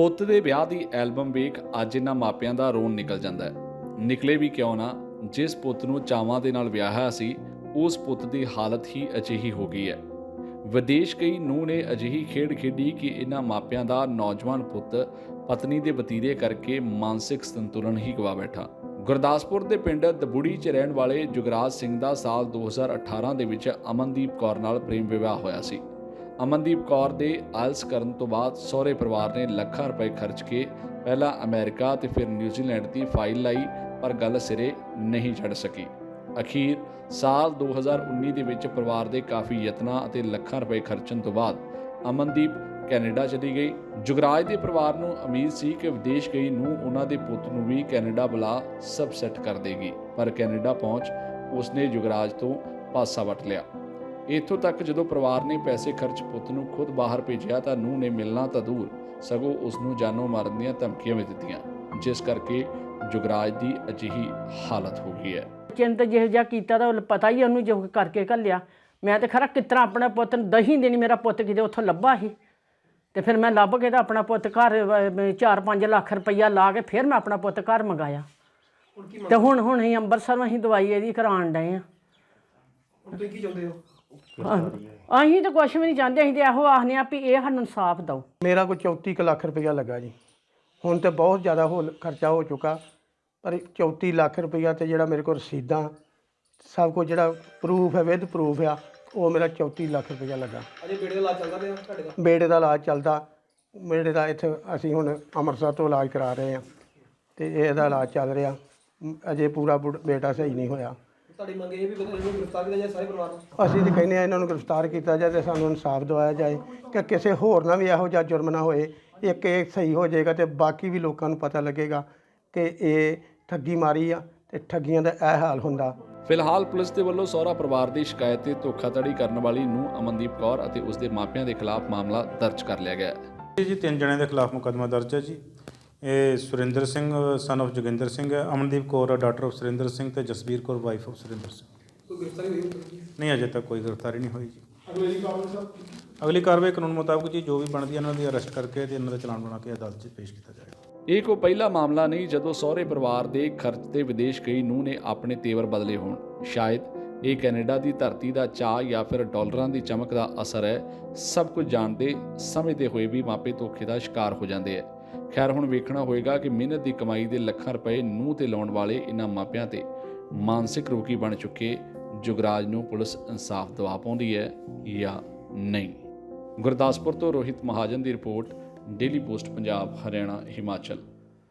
ਪੁੱਤ ਦੇ ਵਿਆਹ ਦੀ ਐਲਬਮ ਵੇਖ ਅੱਜ ਇਹਨਾਂ ਮਾਪਿਆਂ ਦਾ ਰੋਣ ਨਿਕਲ ਜਾਂਦਾ ਹੈ। ਨਿਕਲੇ ਵੀ ਕਿਉਂ ਨਾ, ਜਿਸ ਪੁੱਤ ਨੂੰ ਚਾਵਾਂ ਦੇ ਨਾਲ ਵਿਆਹਿਆ ਸੀ, ਉਸ ਪੁੱਤ ਦੀ ਹਾਲਤ ਹੀ ਅਜਿਹੀ ਹੋ ਗਈ ਹੈ। ਵਿਦੇਸ਼ ਗਈ ਨੂੰ ਨੇ ਅਜਿਹੀ ਖੇਡ ਖੇਡੀ ਕਿ ਇਹਨਾਂ ਮਾਪਿਆਂ ਦਾ ਨੌਜਵਾਨ ਪੁੱਤ ਪਤਨੀ ਦੇ ਵਤੀਰੇ ਕਰਕੇ ਮਾਨਸਿਕ ਸੰਤੁਲਨ ਹੀ ਗਵਾ ਬੈਠਾ। ਗੁਰਦਾਸਪੁਰ ਦੇ ਪਿੰਡ ਦਬੂੜੀ 'ਚ ਰਹਿਣ ਵਾਲੇ ਜੁਗਰਾਜ ਸਿੰਘ ਦਾ ਸਾਲ 2018 ਦੇ ਵਿੱਚ ਅਮਨਦੀਪ ਕੌਰ ਨਾਲ ਪ੍ਰੇਮ ਵਿਵਾਹ ਹੋਇਆ ਸੀ। ਅਮਨਦੀਪ ਕੌਰ ਦੇ ਆਇਲਸ ਕਰਨ ਤੋਂ ਬਾਅਦ ਸਹੁਰੇ ਪਰਿਵਾਰ ਨੇ ਲੱਖਾਂ ਰੁਪਏ ਖਰਚ ਕੇ ਪਹਿਲਾਂ ਅਮਰੀਕਾ ਤੇ ਫਿਰ ਨਿਊਜ਼ੀਲੈਂਡ ਦੀ ਫਾਈਲ ਲਾਈ, ਪਰ ਗੱਲ ਸਿਰੇ ਨਹੀਂ ਚੜ ਸਕੀ। ਅਖੀਰ ਸਾਲ 2019 ਦੇ ਵਿੱਚ ਪਰਿਵਾਰ ਦੇ ਕਾਫੀ ਯਤਨਾਂ ਅਤੇ ਲੱਖਾਂ ਰੁਪਏ ਖਰਚਣ ਤੋਂ ਬਾਅਦ ਅਮਨਦੀਪ ਕੈਨੇਡਾ ਚਲੀ ਗਈ। ਜੁਗਰਾਜ ਦੇ ਪਰਿਵਾਰ ਨੂੰ ਉਮੀਦ ਸੀ ਕਿ ਵਿਦੇਸ਼ ਗਈ ਨੂੰ ਉਹਨਾਂ ਦੇ ਪੁੱਤ ਨੂੰ ਵੀ ਕੈਨੇਡਾ ਬੁਲਾ ਸਭ ਸੈੱਟ ਕਰ ਦੇਗੀ, ਪਰ ਕੈਨੇਡਾ ਪਹੁੰਚ ਉਸਨੇ ਜੁਗਰਾਜ ਤੋਂ ਪਾਸਾ ਵਟ ਲਿਆ। ਇੱਥੋਂ ਤੱਕ ਜਦੋਂ ਪਰਿਵਾਰ ਨੇ ਪੈਸੇ ਖਰਚ ਪੁੱਤ ਨੂੰ ਖੁਦ ਬਾਹਰ ਭੇਜਿਆ ਤਾਂ ਨੂੰਹ ਨੇ ਮਿਲਣਾ ਤਾਂ ਦੂਰ ਸਗੋਂ ਉਸ ਨੂੰ ਜਾਨੋਂ ਮਾਰਨ ਦੀਆਂ ਧਮਕੀਆਂ ਵੀ ਦਿੱਤੀਆਂ ਜਿਸ ਕਰਕੇ ਜੁਗਰਾਜ ਦੀ ਅਜਿਹੀ ਹਾਲਤ ਹੋ ਗਈ ਹੈ। ਚਿੰਤ ਜਿਹੋ ਜਿਹਾ ਕੀਤਾ ਤਾਂ ਉਹ ਪਤਾ ਹੀ ਉਹਨੂੰ ਜੋ ਕਰਕੇ ਘੱਲਿਆ। ਮੈਂ ਤੇ ਖਰਾ ਕਿਤਰਾ ਆਪਣੇ ਪੁੱਤ ਨੂੰ ਦਹੀਂ ਦੇਣੀ ਮੇਰਾ ਪੁੱਤ ਕਿਤੇ ਉੱਥੋਂ ਲੱਭਾ ਸੀ। ਤੇ ਫਿਰ ਮੈਂ ਲੱਭ ਕੇ ਤਾਂ ਆਪਣਾ ਪੁੱਤ ਘਰ 4-5 ਲੱਖ ਰੁਪਈਆ ਲਾ ਕੇ ਫਿਰ ਮੈਂ ਆਪਣਾ ਪੁੱਤ ਘਰ ਮੰਗਾਇਆ। ਤੇ ਹੁਣ ਹੁਣ ਅਸੀਂ ਅੰਮ੍ਰਿਤਸਰੋਂ ਅਸੀਂ ਦਵਾਈ ਇਹਦੀ ਕਰਾਉਣ ਡਏ ਆ। ਹੁਣ ਤੁਸੀਂ ਕੀ ਚਾਹੁੰਦੇ ਹੋ? ਅਸੀਂ ਤਾਂ ਕੁਝ ਵੀ ਨਹੀਂ ਚਾਹੁੰਦੇ ਅਸੀਂ ਤੇ ਇਹੋ ਆਖਦੇ ਆ ਵੀ ਇਹ ਸਾਨੂੰ ਇਨਸਾਫ ਦਿਓ। ਮੇਰਾ ਕੋਈ 34 ਕੁ ਲੱਖ ਰੁਪਇਆ ਲੱਗਾ ਜੀ। ਹੁਣ ਤੇ ਬਹੁਤ ਜ਼ਿਆਦਾ ਹੋ ਖਰਚਾ ਹੋ ਚੁੱਕਾ। ਪਰ 34 ਲੱਖ ਰੁਪਇਆ ਤੇ ਜਿਹੜਾ ਮੇਰੇ ਕੋਲ ਰਸੀਦਾਂ ਸਭ ਕੁਝ ਜਿਹੜਾ ਪ੍ਰੂਫ ਹੈ ਵਿਦ ਪ੍ਰੂਫ ਆ ਉਹ ਮੇਰਾ 34 ਲੱਖ ਰੁਪਇਆ ਲੱਗਾ। ਅਜੇ ਬੇੜੇ ਦਾ ਇਲਾਜ ਚੱਲਦਾ ਪਿਆ ਤੁਹਾਡੇ ਦਾ? ਬੇੜੇ ਦਾ ਇਲਾਜ ਚੱਲਦਾ। ਬੇੜੇ ਦਾ ਇੱਥੇ ਅਸੀਂ ਹੁਣ ਅੰਮ੍ਰਿਤਸਰ ਤੋਂ ਇਲਾਜ ਕਰਾ ਰਹੇ ਹਾਂ। ਤੇ ਇਹਦਾ ਇਲਾਜ ਚੱਲ ਰਿਹਾ। ਅਜੇ ਪੂਰਾ ਬੁੜ- ਬੇਟਾ ਸਹੀ ਨਹੀਂ ਹੋਇਆ। ਤੁਹਾਡੀ ਮੰਗ ਇਹ ਵੀ ਕਿ ਇਹਨੂੰ ਗ੍ਰਿਫਤਾਰ ਕੀਤਾ ਜਾਏ ਸਾਰੇ ਪਰਿਵਾਰ ਨੂੰ? ਅਸੀਂ ਤਾਂ ਕਹਿੰਦੇ ਆ ਇਹਨਾਂ ਨੂੰ ਗ੍ਰਿਫਤਾਰ ਕੀਤਾ ਜਾਏ ਤੇ ਸਾਨੂੰ ਇਨਸਾਫ ਦਿਵਾਇਆ ਜਾਏ ਕਿ ਕਿਸੇ ਹੋਰ ਨਾਲ ਵੀ ਇਹੋ ਜਿਹਾ ਜੁਰਮ ਨਾ ਹੋਏ ਇੱਕ ਇਹ ਸਹੀ ਹੋ ਜਾਏਗਾ ਤੇ ਬਾਕੀ ਵੀ ਲੋਕਾਂ ਨੂੰ ਪਤਾ ਲੱਗੇਗਾ ਕਿ ਇਹ ਠੱਗੀ ਮਾਰੀ ਆ ਤੇ ਠੱਗੀਆਂ ਦਾ ਇਹ ਹਾਲ ਹੁੰਦਾ। ਫਿਲਹਾਲ ਪੁਲਿਸ ਦੇ ਵੱਲੋਂ ਸਹੁਰਾ ਪਰਿਵਾਰ ਦੀ ਸ਼ਿਕਾਇਤ ਤੇ ਧੋਖਾਧੜੀ ਕਰਨ ਵਾਲੀ ਨੂੰ ਅਮਨਦੀਪ ਕੌਰ ਅਤੇ ਉਸ ਦੇ ਮਾਪਿਆਂ ਦੇ ਖਿਲਾਫ ਮਾਮਲਾ ਦਰਜ ਕਰ ਲਿਆ ਗਿਆ ਹੈ। ਜੀ ਤਿੰਨ ਜਣਿਆਂ ਦੇ ਖਿਲਾਫ ਮੁਕੱਦਮਾ ਦਰਜ ਹੈ ਜੀ। ਇਹ ਸੁਰਿੰਦਰ ਸਿੰਘ ਸਨ of ਜੋਗਿੰਦਰ ਸਿੰਘ ਹੈ। ਅਮਨਦੀਪ ਕੌਰ ਡਾਟਰ ਆਫ ਸੁਰਿੰਦਰ ਸਿੰਘ ਤੇ ਜਸਬੀਰ ਕੌਰ ਵਾਈਫ ਆਫ ਸੁਰਿੰਦਰ ਸਿੰਘ। ਕੋਈ ਗ੍ਰਿਫਤਾਰੀ ਹੋਈ ਹੋਈ ਨਹੀਂ ਅਜੇ ਤੱਕ ਕੋਈ ਗ੍ਰਿਫਤਾਰੀ ਨਹੀਂ ਹੋਈ ਜੀ। ਅਗਲੀ ਕਾਰਵਾਈ ਕਾਨੂੰਨ ਮੁਤਾਬਕ ਜੀ ਜੋ ਵੀ ਬਣਦੀ ਹੈ ਇਹਨਾਂ ਦੀ ਅਰੈਸਟ ਕਰਕੇ ਤੇ ਇਹਨਾਂ ਦਾ ਚਲਾਨ ਬਣਾ ਕੇ ਅਦਾਲਤ 'ਚ ਪੇਸ਼ ਕੀਤਾ ਜਾਏਗਾ। ਇਹ ਕੋਈ ਪਹਿਲਾ ਮਾਮਲਾ ਨਹੀਂ ਜਦੋਂ ਸਹੁਰੇ ਪਰਿਵਾਰ ਦੇ ਖਰਚ ਤੇ ਵਿਦੇਸ਼ ਗਈ ਨੂੰ ਨੇ ਆਪਣੇ ਤੇਵਰ ਬਦਲੇ ਹੋਣ। ਸ਼ਾਇਦ ਇਹ ਕੈਨੇਡਾ ਦੀ ਧਰਤੀ ਦਾ ਚਾਹ ਜਾਂ ਫਿਰ ਡਾਲਰਾਂ ਦੀ ਚਮਕ ਦਾ ਅਸਰ ਹੈ। ਸਭ ਕੁਝ ਜਾਣਦੇ, ਸਮਝਦੇ ਹੋਏ ਵੀ ਮਾਪੇ ਧੋਖੇ ਦਾ ਸ਼ਿਕਾਰ ਹੋ ਜਾਂਦੇ ਹੈ। ਖੈਰ, ਹੁਣ ਵੇਖਣਾ ਹੋਏਗਾ ਕਿ ਮਿਹਨਤ ਦੀ ਕਮਾਈ ਦੇ ਲੱਖਾਂ ਰੁਪਏ ਨੂੰ ਤੇ ਲਾਉਣ ਵਾਲੇ ਇਹਨਾਂ ਮਾਪਿਆਂ ਤੇ ਮਾਨਸਿਕ ਰੋਗੀ ਬਣ ਚੁੱਕੇ ਜੁਗਰਾਜ ਨੂੰ ਪੁਲਿਸ ਇਨਸਾਫ ਦਿਵਾ ਪਾਉਂਦੀ ਹੈ ਜਾਂ ਨਹੀਂ। ਗੁਰਦਾਸਪੁਰ ਤੋਂ ਰੋਹਿਤ ਮਹਾਜਨ ਦੀ report, daily post, Punjab, Haryana, Himachal.